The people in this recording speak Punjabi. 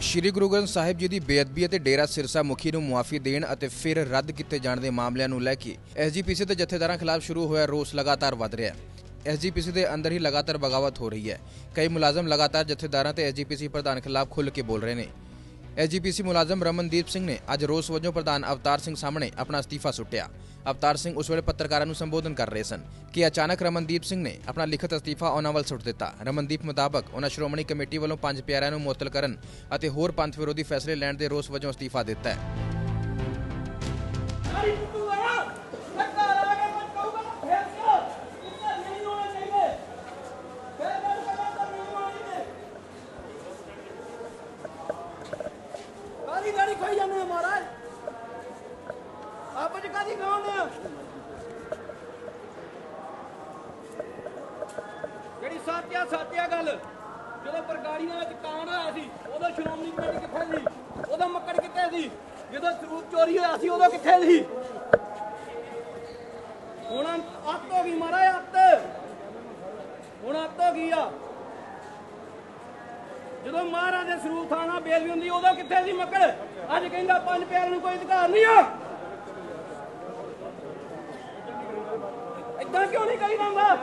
ਸ਼੍ਰੀ ਗੁਰੂ ਗ੍ਰੰਥ ਸਾਹਿਬ ਜੀ ਦੀ ਬੇਅਦਬੀ ਅਤੇ ਡੇਰਾ ਸਿਰਸਾ ਮੁਖੀ ਨੂੰ ਮੁਆਫੀ ਦੇਣ ਅਤੇ ਫਿਰ ਰੱਦ ਕੀਤੇ ਜਾਣ ਦੇ ਮਾਮਲਿਆਂ ਨੂੰ ਲੈ ਕੇ ਐਸਜੀਪੀਸੀ ਦੇ ਜਥੇਦਾਰਾਂ ਖਿਲਾਫ ਸ਼ੁਰੂ ਹੋਇਆ ਰੋਸ ਲਗਾਤਾਰ ਵਧ ਰਿਹਾ ਹੈ। ਐਸਜੀਪੀਸੀ ਦੇ ਅੰਦਰ ਹੀ ਲਗਾਤਾਰ ਬਗਾਵਤ ਹੋ ਰਹੀ ਹੈ। ਕਈ ਮੁਲਾਜ਼ਮ ਲਗਾਤਾਰ ਜਥੇਦਾਰਾਂ ਤੇ ਐਸਜੀਪੀਸੀ ਪ੍ਰਧਾਨ ਖਿਲਾਫ ਖੁੱਲ੍ਹ ਕੇ ਬੋਲ ਰਹੇ ਨੇ। ਐਸਜੀਪੀਸੀ ਮੁਲਾਜ਼ਮ ਰਮਨਦੀਪ ਸਿੰਘ ਨੇ ਅੱਜ ਰੋਸ ਵਜੋਂ ਪ੍ਰਧਾਨ ਅਵਤਾਰ ਸਿੰਘ ਸਾਹਮਣੇ ਆਪਣਾ ਅਸਤੀਫਾ ਸੁੱਟਿਆ। ਅਵਤਾਰ ਸਿੰਘ ਉਸ ਵੇਲੇ ਪੱਤਰਕਾਰਾਂ ਨੂੰ ਸੰਬੋਧਨ ਕਰ ਰਹੇ ਸਨ ਕਿ ਅਚਾਨਕ ਰਮਨਦੀਪ ਸਿੰਘ ਨੇ ਆਪਣਾ ਲਿਖਤ ਅਸਤੀਫਾ ਉਹਨਾਂ ਵੱਲ ਸੁੱਟ ਦਿੱਤਾ। ਰਮਨਦੀਪ ਮੁਤਾਬਕ ਉਹਨਾਂ ਸ਼੍ਰੋਮਣੀ ਕਮੇਟੀ ਵੱਲੋਂ ਪੰਜ ਪਿਆਰਿਆਂ ਨੂੰ ਮੁਅੱਤਲ ਕਰਨ ਅਤੇ ਹੋਰ ਪੰਥ ਵਿਰੋਧੀ ਫੈਸਲੇ ਲੈਣ ਦੇ ਰੋਸ ਵਜੋਂ ਅਸਤੀਫਾ ਦਿੱਤਾ ਹੈ ਸਾਰੀ ਕੁੱਤੂ ਆ ਧੱਕਾ ਲਾ ਕੇ ਕੁਝ ਕਹੂਗਾ ਤਾਂ ਫੇਰ ਕਿਉਂ ਇੱਥੇ ਨਹੀਂ ਹੋਣਾ ਚਾਹੀਦਾ ਫੇਰ ਗੱਲ ਕਰਾਂ ਤਾਂ ਨਹੀਂ ਹੋਣਾ ਚਾਹੀਦਾ ਕਾਦੀ ਗਾੜੀ ਖਾਈ ਜਾਂਦੇ ਆ ਮਹਾਰਾਜ? ਆਪਸ ਚ ਕਾਦੀ ਖਾਉਂਦੇ ਆ ਜਿਹੜੀ ਸਾਤਿਆ ਸਾਤਿਆ ਗੱਲ, ਜਦੋਂ ਬਰਗਾੜੀਆਂ ਵਿੱਚ ਕਾਂਡ ਹੋਇਆ ਸੀ, ਉਦੋਂ ਸ਼੍ਰੋਮਣੀ ਕਮੇਟੀ ਕਿੱਥੇ ਸੀ? ਉਦੋਂ ਮੱਕੜ ਕਿੱਥੇ ਸੀ? ਜਦੋਂ ਸਰੂਪ ਚੋਰੀ ਹੋਇਆ ਸੀ, ਉਦੋਂ ਕਿੱਥੇ ਸੀ? ਹੁਣ ਅੱਤ ਹੋ ਗਈ ਮਹਾਰਾਜ, ਅੱਤ। ਹੁਣ ਅੱਤ ਹੋ ਗਈ ਆ। ਜਦੋਂ ਮਹਾਰਾਜ ਦੇ ਸਰੂਪ ਥਾਣਾ ਬੇਲਵੀ ਹੁੰਦੀ, ਉਦੋਂ ਕਿੱਥੇ ਸੀ ਮੱਕੜ? ਅੱਜ ਕਹਿੰਦਾ, ਪੰਜ ਪਿਆਰਿਆਂ ਨੂੰ ਕੋਈ ਅਧਿਕਾਰ ਨਹੀਂ ਆ। ਇਦਾਂ ਕਿਉਂ ਨਹੀਂ ਕਹੀ ਜਾਂਦਾ